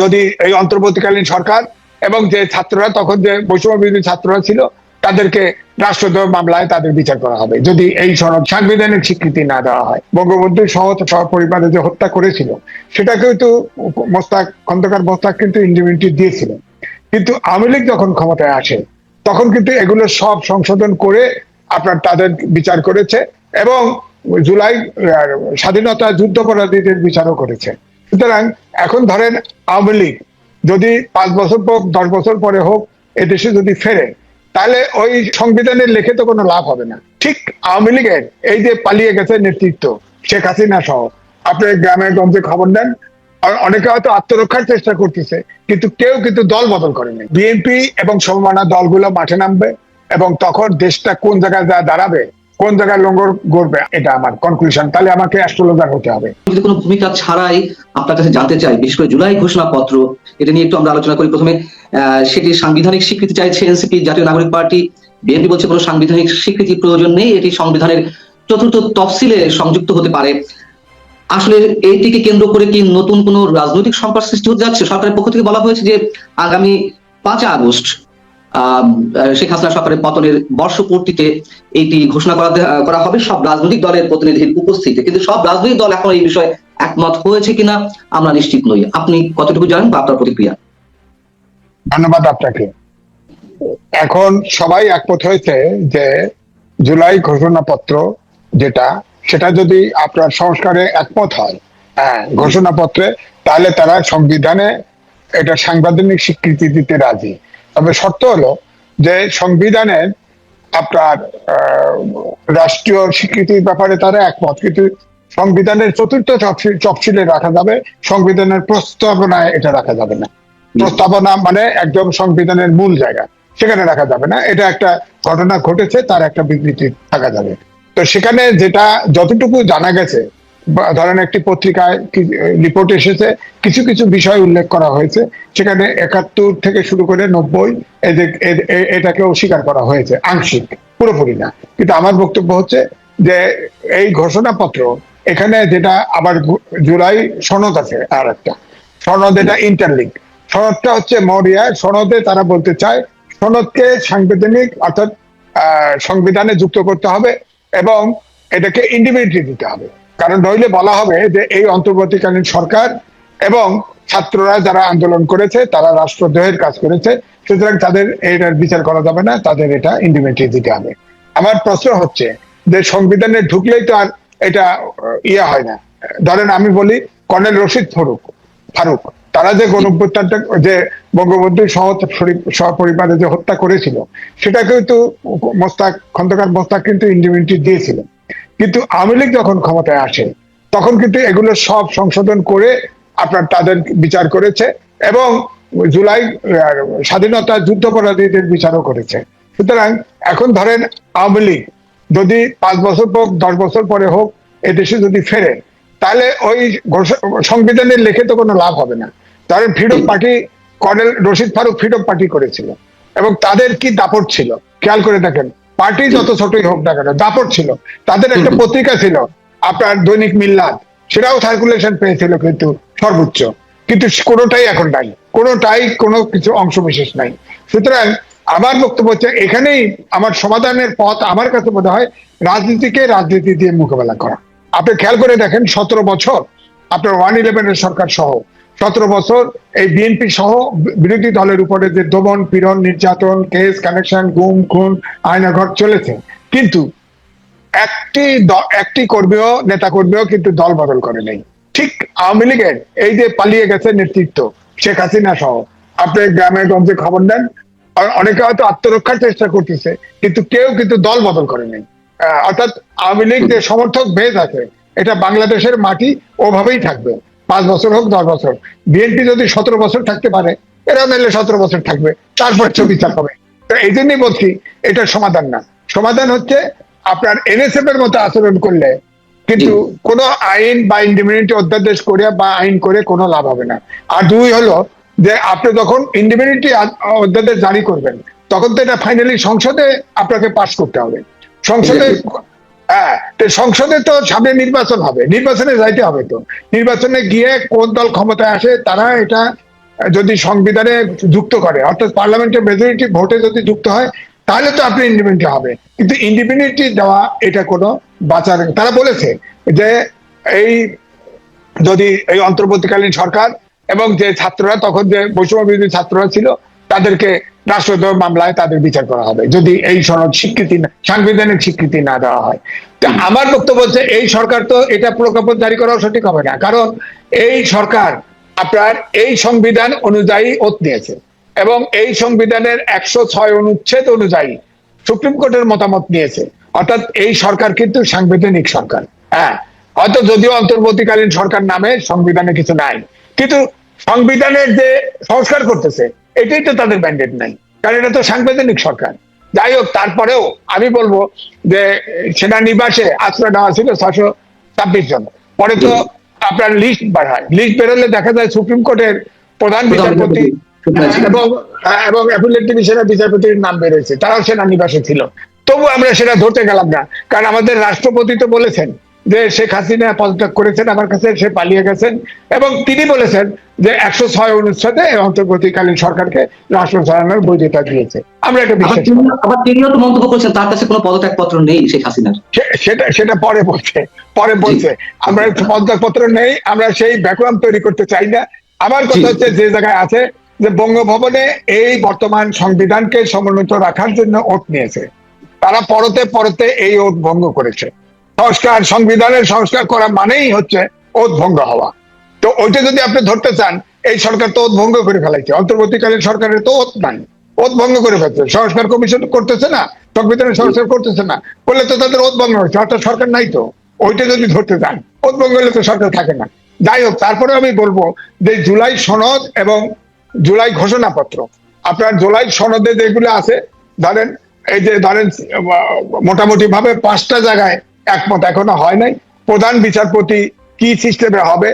যদি এই অন্তর্বর্তীকালীন সরকার এবং যে ছাত্ররা, তখন যে বৈষম্য বিরোধী ছাত্ররা ছিল, তাদেরকে রাষ্ট্রদ্রোহ মামলায় তাদের বিচার করা হবে। যদি এই সনদ সাংবিধানিক স্বীকৃতি না দেওয়া হয়, বঙ্গবন্ধু সহ পরিবারে যে হত্যা করেছিল সেটা কিন্তু মোস্তাক, খন্দকার মোস্তাক কিন্তু ইন্ডিমিউনিটি দিয়েছিল কিন্তু আওয়ামী লীগ যখন ক্ষমতায় আসে, তখন কিন্তু এগুলো সব সংশোধন করে আপনার তাদের বিচার করেছে এবং জুলাই স্বাধীনতা যুদ্ধপরাধীদের বিচারও করেছে। সুতরাং এখন ধরেন আওয়ামী লীগ যদি পাঁচ বছর পর, দশ বছর পরে হোক এদেশে যদি ফেরে, তাহলে ওই সংবিধানের লেখে তো কোনো লাভ হবে না। ঠিক আওয়ামী লীগের এই যে পালিয়ে গেছে নেতৃত্ব, শেখ হাসিনা সহ, আপনি গ্রামে গঞ্জে খবর নেন অনেকে হয়তো আত্মরক্ষার চেষ্টা করতেছে, কিন্তু কেউ কিন্তু দল বদল করেনি। বিএনপি এবং সমমানা দলগুলো মাঠে নামবে, এবং তখন দেশটা কোন জায়গায় যা দাঁড়াবে কোন জায়গায় লঙ্গর গড়বে এটা আমার কনক্লুশন তাহলে আমাকে অ্যাস্ট্রোলজার হতে হবে। যদি কোনো ভূমিকা ছাড়াই আপনার কাছে জানতে চাই, বিশেষ করে জুলাই ঘোষণাপত্র, এটা নিয়ে একটু আমরা আলোচনা করি। প্রথমে সেটি সাংবিধানিক স্বীকৃতি চাইছে এনসিপি, জাতীয় নাগরিক পার্টি, বিএনপি বলছে কোনো সাংবিধানিক স্বীকৃতি প্রয়োজন নেই, এটি সংবিধানের চতুর্থ তফসিলে সংযুক্ত হতে পারে। আসলে এইটিকে কেন্দ্র করে কি নতুন কোনো রাজনৈতিক সংকট সৃষ্টি হতে যাচ্ছে? সরকারের পক্ষ থেকে বলা হয়েছে যে আগামী পাঁচ আগস্ট শেখ হাসিনা সরকারের পতনের বর্ষপূর্তিতে এইটি ঘোষণা করা করা হবে। সব রাজনৈতিক দলের প্রতিনিধির উপস্থিতিতে। কিন্তু সব রাজনৈতিক দল এখন এই বিষয়ে একমত হয়েছে কিনা, আমরা নিশ্চিত নই। আপনি কতটুকু জানেন বা আপনার প্রতিক্রিয়া? ধন্যবাদ আপনাকে। এখন সবাই একমত হয়েছে যে জুলাই ঘোষণাপত্র যেটা, সেটা যদি আপনার সংস্কারে একমত হয় হ্যাঁ ঘোষণাপত্রে, তাহলে তারা সংবিধানে এটা সাংবিধানিক স্বীকৃতি দিতে রাজি। তবে শর্ত হলো যে সংবিধানের আপনার রাষ্ট্রীয় স্বীকৃতির ব্যাপারে তারা একমত। কিন্তু সংবিধানের চতুর্থ তফসিল- তফসিলে রাখা যাবে সংবিধানের প্রস্তাবনায় এটা রাখা যাবে না। প্রস্তাবনা মানে একদম সংবিধানের মূল জায়গা সেখানে রাখা যাবে না। এটা একটা ঘটনা ঘটেছে তার একটা বিবৃতি থাকা যাবে। তো সেখানে যেটা যতটুকু জানা গেছে ধরেন একটি পত্রিকায় রিপোর্ট এসেছে, কিছু কিছু বিষয় উল্লেখ করা হয়েছে, সেখানে একাত্তর থেকে শুরু করে নব্বই এটাকে অস্বীকার করা হয়েছে, আংশিক, পুরোপুরি না। কিন্তু আমার বক্তব্য হচ্ছে যে এই ঘোষণাপত্র, এখানে যেটা আবার জুলাই সনদ আছে আর একটা। সনদ এটা ইন্টারলিঙ্ক সনদটা হচ্ছে মরিয়া, সনদে তারা বলতে চায়, সনদকে সাংবিধানিক অর্থাৎ সংবিধানে যুক্ত করতে হবে এবং এটাকে ইন্ডিভিজুয়ালি দিতে হবে। কারণ নইলে বলা হবে যে এই অন্তর্বর্তীকালীন সরকার এবং ছাত্ররা যারা আন্দোলন করেছে, তারা রাষ্ট্রদ্রোহের কাজ করেছে, সুতরাং তাদের এটার বিচার করা যাবে না, তাদের এটা ইন্ডিভিজুয়ালি দিতে হবে। আমার প্রশ্ন হচ্ছে যে সংবিধানে ঢুকলেই তো আর এটা ইয়ে হয় না। ধরেন আমি বলি, কর্নেল রশিদ ফারুক ফারুক, তারা যে গণঅভ্যুত্থানটা যে বঙ্গবন্ধু সহ সপরিবারে যে হত্যা করেছিল সেটা কিন্তু মোস্তাক, খন্দকার মোস্তাক কিন্তু ইন্ডিমিউনিটি দিয়েছিল কিন্তু আওয়ামী লীগ যখন ক্ষমতায় আসে, তখন কিন্তু এগুলো সব সংশোধন করে আপনার তাদের বিচার করেছে এবং জুলাই স্বাধীনতা যুদ্ধপরাধীদের বিচারও করেছে। সুতরাং এখন ধরেন আওয়ামী লীগ যদি পাঁচ বছর পর, দশ বছর পরে হোক এদেশে যদি ফেরে, তাহলে ওই সংবিধানের লেখে তো কোনো লাভ হবে না। ধরেন freedom party, colonel Rashid Farooq freedom party করেছিল এবং তাদের কি দাপট ছিল? খেয়াল করে দেখেন পার্টি যত ছোটই হোক না কেন দাপট ছিল তাদের একটা পত্রিকা ছিল আপনার দৈনিক মিল্লাত সেটাও সার্কুলেশন পেয়েছিল কিন্তু সর্বোচ্চ কিন্তু কোনোটাই এখন নাই কোনোটাই কোনো কিছু অংশ বিশেষ নাই। সুতরাং আমার বক্তব্য হচ্ছে এখানেই আমার সমাধানের পথ আমার কাছে মনে হয় রাজনীতিকে রাজনীতি দিয়ে মোকাবেলা করা। আপনি খেয়াল করে দেখেন সতেরো বছর আপনার ওয়ান ইলেভেনের সরকার সহ সতেরো বছর এই বিএনপি সহ বিরোধী দলের উপরে যে দমন, পীড়ন, নির্যাতন কেস কানেকশন গুম, খুন আয়নাঘর চলেছে। কিন্তু একটি একটি কর্মীও, নেতা কর্মীও কিন্তু দল বদল করে নেই। ঠিক আওয়ামী লীগের এই যে পালিয়ে গেছে নেতৃত্ব, শেখ হাসিনা সহ। আপনি গ্রামে গঞ্জে খবর অ- অনেকে হয়তো আত্মরক্ষার চেষ্টা করতেছে, কিন্তু কেউ কিন্তু দল বদল করে নেই। অর্থাৎ আওয়ামী লীগ যে সমর্থক ভেদ আছে, এটা বাংলাদেশের মাটি, ওভাবেই থাকবে। পাঁচ বছর হোক দশ বছর বিএনপি যদি সতেরো বছর থাকতে পারে এরা মেলে সতেরো বছর থাকবে। তারপর বিচার হবে তো এই জন্যই বলছি এটা সমাধান না। সমাধান হচ্ছে আপনার এনএসএফ এর মতো আচরণ করলে কিন্তু কোনো আইন বা ইন্ডিমিউনিটি অধ্যাদেশ করে বা আইন করে কোনো লাভ হবে না। আর দুই হলো যে আপনি যখন ইন্ডিমিউনিটি অধ্যাদেশ জারি করবেন তখন তো এটা ফাইনালি সংসদে আপনাকে পাস করতে হবে। সংসদে হ্যাঁ সংসদে তো সামনে নির্বাচন হবে, নির্বাচনে যাইতে হবে তো। নির্বাচনে গিয়ে কোন দল ক্ষমতায় আসে তারা এটা যদি সংবিধানে যুক্ত করে, অর্থাৎ পার্লামেন্টের মেজরিটি ভোটে যদি যুক্ত হয়, তাহলে তো আপনি ইন্ডিপেন্ডেন্ট হবে। কিন্তু ইন্ডিপেন্ডেন্টি দেওয়া এটা কোনো বাঁচার তারা বলেছে যে এই যদি এই অন্তর্বর্তীকালীন সরকার এবং যে ছাত্ররা, তখন যে বৈষম্য বিরোধী ছাত্ররা ছিল, তাদেরকে রাষ্ট্রদ্রোহ মামলায় তাদের বিচার করা হবে, যদি এই সনদ স্বীকৃতি সাংবিধানিক স্বীকৃতি না দেওয়া হয়। তা আমার বক্তব্য হচ্ছে, এই সরকার তো এটা প্রজ্ঞাপন জারি করাও সঠিক হবে না, কারণ এই সরকার আপনার এই সংবিধান অনুযায়ী ওত নিয়েছে এবং এই সংবিধানের একশো ছয় অনুচ্ছেদ অনুযায়ী সুপ্রিম কোর্টের মতামত নিয়েছে। অর্থাৎ এই সরকার কিন্তু সাংবিধানিক সরকার হ্যাঁ। হয়তো যদিও অন্তর্বর্তীকালীন সরকার নামে সংবিধানে কিছু নাই, কিন্তু সংবিধানের যে সংস্কার করতেছে এটাই তো তাদের ব্যান্ডেড নাই। কারণ এটা তো সাংবিধানিক সরকার। যাই হোক তারপরেও আমি বলব যে সেনানিবাসে আশ্রয় নেওয়া ছিল ছশো ছাব্বিশ জন। পরে তো আপনার লিস্ট বাড়ায় লিস্ট বেরোলে দেখা যায় সুপ্রিম কোর্টের প্রধান বিচারপতি এবং এবং অ্যাপিলেট ডিভিশনের বিচারপতির নাম বেরোয়েছে। তারাও সেনানিবাসে ছিল। তবু আমরা সেটা ধরতে গেলাম না। কারণ আমাদের রাষ্ট্রপতি তো বলেছেন যে শেখ হাসিনা পদত্যাগ করেছেন আমার কাছে সে পালিয়ে গেছেন। এবং তিনি বলেছেন যে একশো ছয় অনুচ্ছেদে অন্তর্বর্তীকালীন সরকারকে রাষ্ট্র চালানোর বৈধতা দিয়েছে। আমরা এটা বিশ্বাস আবার তিনিও তো মন্তব্য করছেন তার কাছে কোনো পদত্যাগ পত্র নেই শেখ হাসিনার। সেটা সেটা পরে বলছে। পরে বলছে আমরা পদত্যাগপত্র নেই আমরা সেই ব্যাকগ্রাউন্ড তৈরি করতে চাই না। আমার কথা হচ্ছে যে জায়গায় আছে যে বঙ্গভবনে এই বর্তমান সংবিধানকে সমুন্নত রাখার জন্য ওট নিয়েছে। তারা পরতে পরতে এই ওট ভঙ্গ করেছে। সংস্কার, সংবিধানের সংস্কার করা মানেই হচ্ছে ওট ভঙ্গ হওয়া। তো ওইটা যদি আপনি ধরতে চান, এই সরকার তো ওত ভঙ্গ করে ফেলাইছে। অন্তর্বর্তীকালীন সরকারের তো ওত নাই। ওত ভঙ্গ করে ফেলছে। সংস্কার কমিশন করতেছে না, সংবিধানের সংস্কার করতেছে না। করলে তো তাদের ওত ভঙ্গ হচ্ছে অর্থাৎ সরকার নাই তো। ওইটা যদি ধরতে চান ওত ভঙ্গ হলে তো সরকার থাকে না। যাই হোক, তারপরে আমি বলব যে জুলাই সনদ এবং জুলাই ঘোষণাপত্র। আপনার জুলাই সনদে যেগুলো আছে, ধরেন, এই যে ধরেন মোটামুটি ভাবে পাঁচটা জায়গায় একমত এখনও হয় নাই। প্রধান বিচারপতি কি সিস্টেমে হবে?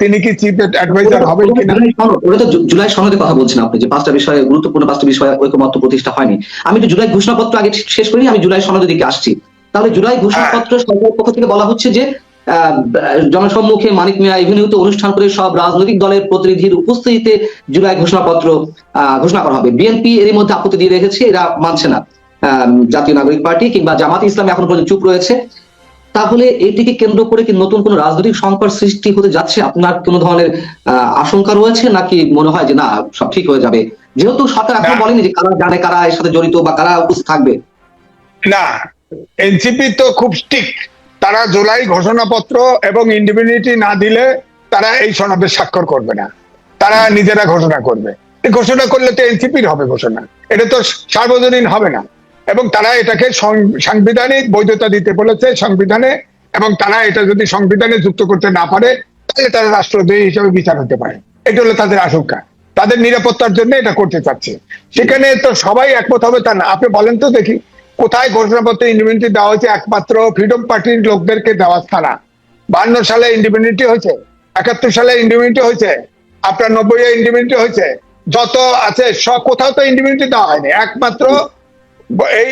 তিনি কি চিফ অ্যাডভাইজার হবেন কিনা? সনদ, ওটা তো জুলাই সনদের কথা বলছেন আপনি যে পাঁচটা বিষয়ে গুরুত্বপূর্ণ পাঁচটা বিষয়ে ঐকমত্য প্রতিষ্ঠা হয়নি। আমি একটু জুলাই ঘোষণাপত্র আগে শেষ করি আমি জুলাই সনদের দিকে আসছি। তাহলে জুলাই ঘোষণাপত্র সরকারের পক্ষ থেকে বলা হচ্ছে যে জনসম্মুখে মানিক মিয়া এভিনিউতে অনুষ্ঠান করে সব রাজনৈতিক দলের প্রতিনিধির উপস্থিতিতে জুলাই ঘোষণাপত্র আহ, ঘোষণা করা হবে। বিএনপি এর মধ্যে আপত্তি দিয়ে রেখেছে এরা মানছে না। জাতীয় নাগরিক পার্টি কিংবা জামাত ইসলাম এখন পর্যন্ত চুপ রয়েছে। তাহলে এটিকে কেন্দ্র করে কি নতুন কোন রাজনৈতিক সংকট সৃষ্টি হতে যাচ্ছে? আপনার কোন ধরনের আশঙ্কা রয়েছে? নাকি মনে হয় যে না সব ঠিক হয়ে যাবে? যেহেতু সরকার এখন না। বলেনি যে কারা জানে কারা এর সাথে জড়িত বা কারা উপস্থিত থাকবে। না এনসিপি তো খুব স্ট্রিক্ট তারা জুলাই ঘোষণাপত্র এবং ইন্ডিপেন্ডেন্টি না দিলে তারা এই সনদে স্বাক্ষর করবে না। তারা নিজেরা ঘোষণা করবে। এই ঘোষণা করলে তো এনসিপির হবে ঘোষণা। এটা তো সার্বজনীন হবে না। এবং তারা এটাকে সাংবিধানিক বৈধতা দিতে বলেছে সংবিধানে, এবং তারা এটা যদি সংবিধানে যুক্ত করতে না পারে, তাহলে তারা রাষ্ট্রদ্রোহী হিসেবে বিচার হতে পারে। এটা হলো তাদের আশঙ্কা। তাদের নিরাপত্তার জন্য এটা করতে চাচ্ছে। সেখানে তো সবাই একমত হবে তা না। আপনি বলেন তো দেখি, কোথায় ঘোষণাপত্রে ইন্ডিপেন্ডেন্টি দেওয়া হয়েছে? একমাত্র ফ্রিডম পার্টির লোকদেরকে দেওয়া ছাড়া। বান্ন সালে ইন্ডিপেন্ডেন্টি হয়েছে, একাত্তর সালে ইন্ডিপেন্ডেন্টি হয়েছে, আপনার নব্বই ইন্ডিপেন্ডেন্টি হয়েছে। যত আছে সব কোথাও তো ইন্ডিপেন্ডেন্টি দেওয়া হয়নি। একমাত্র এই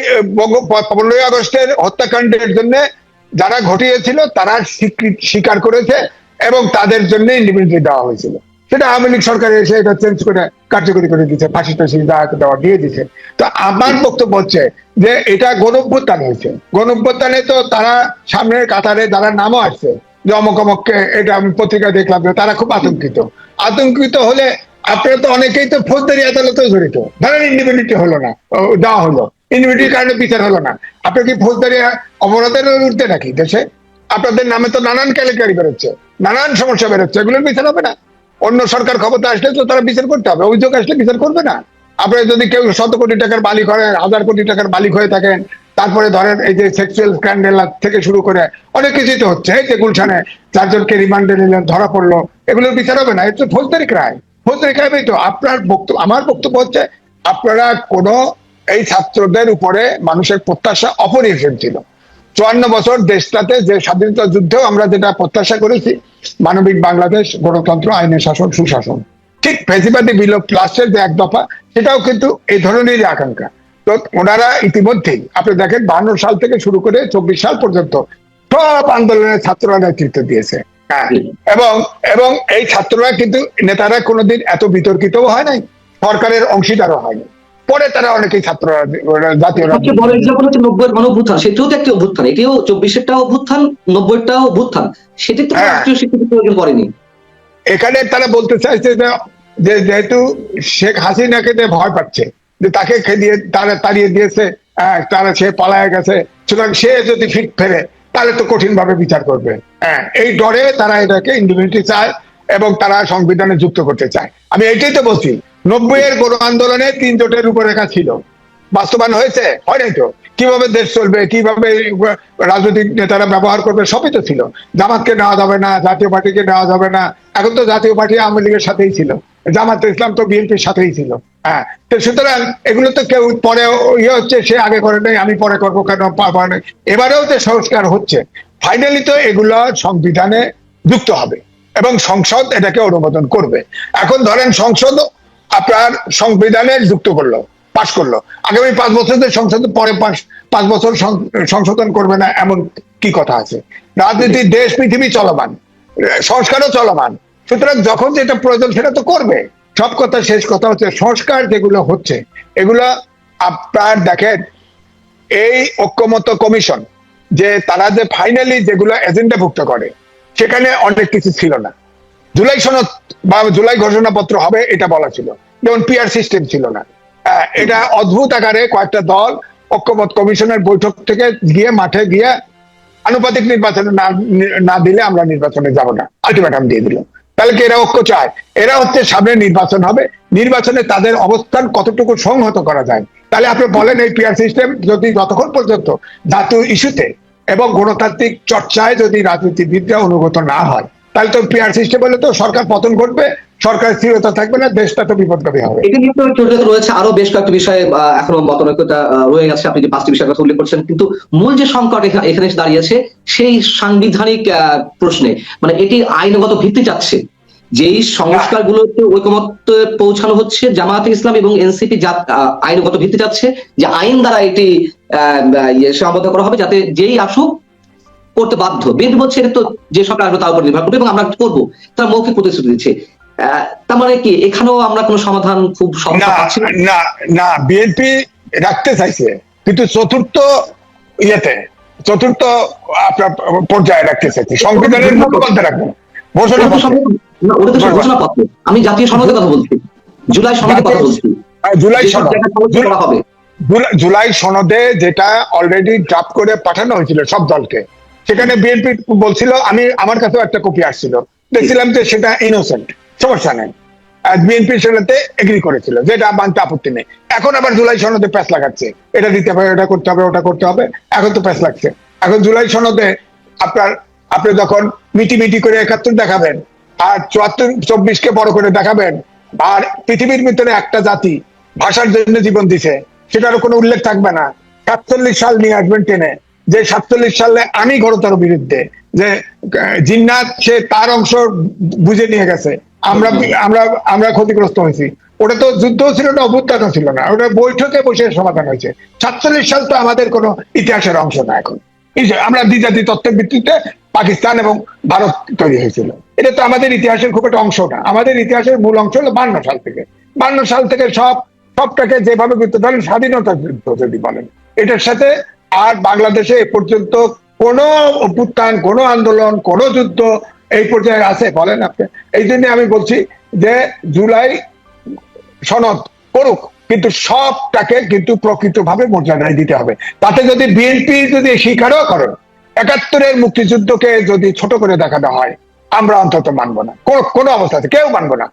পনেরোই আগস্টের হত্যাকাণ্ডের জন্য যারা ঘটিয়েছিল, তারা স্বীকার করেছে এবং তাদের জন্য ইন্ডিপেন্ডেন্টি দেওয়া হয়েছিল। সেটা আওয়ামী লীগ সরকার এসে এটা চেঞ্জ করে কার্যকরী করে দিচ্ছে ফাঁসি টাসি দেওয়া দিয়ে দিচ্ছে তো আমার বক্তব্য হচ্ছে যে এটা গণভ্যুত্থান হয়েছে। গণভ্যুত্থানে তো তারা সামনের কাতারে যারা নামও আসছে, যে অমক অমককে এটা আমি পত্রিকায় দেখলাম তারা খুব আতঙ্কিত। আতঙ্কিত হলে আপনারা তো অনেকেই তো ফৌজদারি আদালতেও জড়িত। ধরেন ইন্ডিপেন্ডেন্টি হলো না দেওয়া হলো। ইন্ডিপেন্ডেন্টির কারণে বিচার হলো না। আপনার কি ফৌজদারি অপরাধের উঠতে নাকি দেশে? আপনাদের নামে তো নানান কেলেকারি বেরোচ্ছে, নানান সমস্যা বেরোচ্ছে, এগুলোর বিচার হবে না। অন্য সরকার ক্ষমতা আসলে তো তারা বিচার করতে হবে, অভিযোগ আসলে বিচার করবে না। আপনারা যদি কেউ শত কোটি টাকার মালিক হয়, হাজার কোটি টাকার মালিক হয়ে থাকেন, তারপরে ধরেন এই যে সেক্সুয়াল স্ক্যান্ডেল থেকে শুরু করে অনেক কিছুই তো হচ্ছে, এই যে গুলশানে চারজনকে রিমান্ডে নিলেন, ধরা পড়ল, এগুলোর বিচার হবে না এটা ফৌজদারি ক্রাইম ফৌজদারি ক্রাইমই তো, আপনার বক্তব্য, আমার বক্তব্য হচ্ছে, আপনারা কোনো এই ছাত্রদের উপরে মানুষের প্রত্যাশা অপরিসীম ছিল। চুয়ান্ন বছর দেশটাতে যে স্বাধীনতা যুদ্ধেও আমরা যেটা প্রত্যাশা করেছি মানবিক বাংলাদেশ গণতন্ত্র আইনের শাসন সুশাসন। ঠিক ফেসিবাদী বিলোপ লাস্টের যে এক দফা সেটাও কিন্তু এই ধরনেরই আকাঙ্ক্ষা। তো ওনারা ইতিমধ্যেই আপনি দেখেন বান্ন সাল থেকে শুরু করে চব্বিশ সাল পর্যন্ত সব আন্দোলনের ছাত্ররা নেতৃত্ব দিয়েছে। হ্যাঁ। এবং এবং এই ছাত্ররা কিন্তু নেতারা কোনোদিন এত বিতর্কিতও হয় নাই সরকারের অংশীদারও হয়নি পরে তারা অনেকেই ছাত্ররা ওরা জাতীয় সবচেয়ে বড় এক্সাম্পল হচ্ছে অভ্যুত্থান সেটিও তো একটি অভ্যুত্থান। এটিও চব্বিশেরটাও অভ্যুত্থান নব্বইটাও অভ্যুত্থান। সেটি তো হ্যাঁ। রাষ্ট্রীয় স্বীকৃতি প্রয়োজন করেনি এখানে তারা বলতে চাইছে যে- যেহেতু শেখ হাসিনাকে যে ভয় পাচ্ছে যে তাকে খেদিয়ে তারা তাড়িয়ে দিয়েছে আহ, তারা সে পালায় গেছে সুতরাং সে যদি ফিট ফেরে তাহলে তো কঠিন ভাবে বিচার করবে। হ্যাঁ এই ডরে তারা এটাকে ইন্ডিভিউটি চায়। এবং তারা সংবিধানে যুক্ত করতে চায়। আমি এটাই তো বলছি নব্বই এর গণ আন্দোলনে তিন জোটের রূপরেখা ছিল। বাস্তবায়ন হয়েছে? হয় নাই তো? কীভাবে দেশ চলবে? কীভাবে রাজনৈতিক নেতারা ব্যবহার করবে? সবই তো ছিল। জামাতকে নেওয়া যাবে না, জাতীয় পার্টিকে নেওয়া যাবে না। এখন তো জাতীয় পার্টি আওয়ামী লীগের সাথেই ছিল। জামাত ইসলাম তো বিএনপির সাথেই ছিল। হ্যাঁ। তো সুতরাং এগুলো তো কেউ পরে ইয়ে হচ্ছে, সে আগে করে নাই, আমি পরে করব কেন? এবারেও তো সংস্কার হচ্ছে। ফাইনালি তো এগুলো সংবিধানে যুক্ত হবে। এবং সংসদ এটাকে অনুমোদন করবে। এখন ধরেন সংসদ আপনার সংবিধানে যুক্ত করল পাশ করল। আগামী পাঁচ বছরের সংসদ পরে পাঁচ পাঁচ বছর সংশোধন করবে না এমন কি কথা আছে? রাজনীতি দেশ পৃথিবী চলমান সংস্কারও চলমান। সুতরাং যখন যেটা প্রয়োজন সেটা তো করবে। সব কথা শেষ কথা হচ্ছে সংস্কার যেগুলো হচ্ছে এগুলো আপনার দেখেন এই ঐক্যমত কমিশন যে তারা যে ফাইনালি যেগুলো এজেন্ডাভুক্ত করে সেখানে অনেক কিছু ছিল না। জুলাই সনদ বা জুলাই ঘোষণাপত্র হবে, এটা বলা ছিল। যেমন পিআর সিস্টেম ছিল না। এটা অদ্ভুত আকারে কয়েকটা দল, ঐক্যমত কমিশনের বৈঠক থেকে গিয়ে মাঠে গিয়ে আনুপাতিক নির্বাচনে না দিলে আমরা নির্বাচনে যাব না। আলটিমেটাম দিয়ে দিল। তাহলে কি এরা ঐক্য চায়? এরা হচ্ছে সামনে নির্বাচন হবে। নির্বাচনে তাদের অবস্থান কতটুকু সংহত করা যায়? তাহলে আপনি বলেন এই পিআর সিস্টেম যদি যতক্ষণ পর্যন্ত ধাতু ইস্যুতে এবং গণতান্ত্রিক চর্চায় যদি রাজনীতিবিদরা অনুগত না হয়, তাহলে তো পিআর সিস্টেম হলে তো সরকার পতন ঘটবে সরকার স্থিরতা থাকবে না, দেশটা তো বিপদগামী হবে। এটা নিয়ে তো চর্চা রয়েছে আরও বেশ কয়েকটি বিষয়ে এখনও মতনৈক্যতা রয়ে গেছে। আপনি যে পাঁচটি বিষয়ের কথা উল্লেখ করছেন, কিন্তু মূল যে সংকট এখা- এখানে দাঁড়িয়েছে, সেই সাংবিধানিক প্রশ্নে। মানে এটি আইনগত ভিত্তি চাচ্ছে। যেই সংস্কারগুলোতে ঐকমত্যে পৌঁছানো হচ্ছে জামায়াতে ইসলাম এবং এনসিপি আইনগত ভিত্তি চাচ্ছে যে আইন দ্বারা এটি ইয়ে, সীমাবদ্ধ করা হবে যাতে যেই আসুক করতে বাধ্য। বিএনপি বলছে এটা তো যে সরকার আসবে তার উপর নির্ভর করবে এবং আমরা করব তার মৌখিক প্রতিশ্রুতি দিচ্ছে। তার মানে কি এখানেও আমরা কোনো সমাধান খুব না না? বিএনপি রাখতে চাইছে কিন্তু চতুর্থ ইয়েতে চতুর্থ আপনার পর্যায়ে রাখতে চাইছে। সংবিধানের মতো বলতে রাখব। ঘোষণা ওটা তো সব- না, ওটা তো সব ঘোষণাপত্র। আমি জাতীয় সনদের কথা বলছি। জুলাই সনদের কথা বলছি। জুলাই সনদ করা হবে। জুলাই- সনদে যেটা অলরেডি ড্রাফট করে পাঠানো হয়েছিল সব দলকে সেখানে বিএনপি বলছিল আমি আমার কাছেও একটা কপি আসছিল। দেখছিলাম যে সেটা ইনোসেন্ট সমস্যা নেই। বিএনপি সেটাতে এগ্রি করেছিল যেটা মানতে আপত্তি নেই। এখন আবার জুলাই সনদে প্যাস লাগাচ্ছে। এটা দিতে হবে এটা করতে হবে ওটা করতে হবে। এখন তো প্যাস লাগছে। এখন জুলাই সনদে আপনার আপনি যখন মিটি মিটি করে একাত্তর দেখাবেন আর চুয়াত্তর, চব্বিশকে বড় করে দেখাবেন। আর পৃথিবীর ভিতরে একটা জাতি ভাষার জন্য জীবন দিছে, সেটারও কোনো উল্লেখ থাকবে না। সাতচল্লিশ সাল নিয়ে আসবেন টেনে যে সাতচল্লিশ সালে আমি ঘোরতর বিরুদ্ধে, যে জিন্নাত, সে তার অংশ বুঝে নিয়ে গেছে। আমরা আমরা আমরা ক্ষতিগ্রস্ত হয়েছি। ওটা তো যুদ্ধ ছিল না, অভ্যুত্থানও ছিল না। ওটা বৈঠকে বসে সমাধান হয়েছে। সাতচল্লিশ সাল তো আমাদের কোনো ইতিহাসের অংশ না এখন। এই যে আমরা দ্বিজাতি তত্ত্বের ভিত্তিতে পাকিস্তান এবং ভারত তৈরি হয়েছিল। এটা তো আমাদের ইতিহাসের খুব একটা অংশ না। আমাদের ইতিহাসের মূল অংশ হলো বান্ন সাল থেকে। বান্ন সাল থেকে সব, সবটাকে যেভাবে গুরুত্ব ধরেন স্বাধীনতা যুদ্ধ যদি বলেন। এটার সাথে আর বাংলাদেশে এ পর্যন্ত কোন অভ্যুত্থান, কোন আন্দোলন, কোন যুদ্ধ এই পর্যায়ে আছে বলেন আপনি। এই জন্য আমি বলছি যে জুলাই সনদ করুক। কিন্তু সবটাকে কিন্তু প্রকৃতভাবে মর্যাদায় দিতে হবে। তাতে যদি বিএনপি যদি স্বীকারও করেন একাত্তরের মুক্তিযুদ্ধকে যদি ছোট করে দেখানো হয়, আমরা অন্তত মানবো না। কোনো কোনো অবস্থাতে কেউ মানবো না।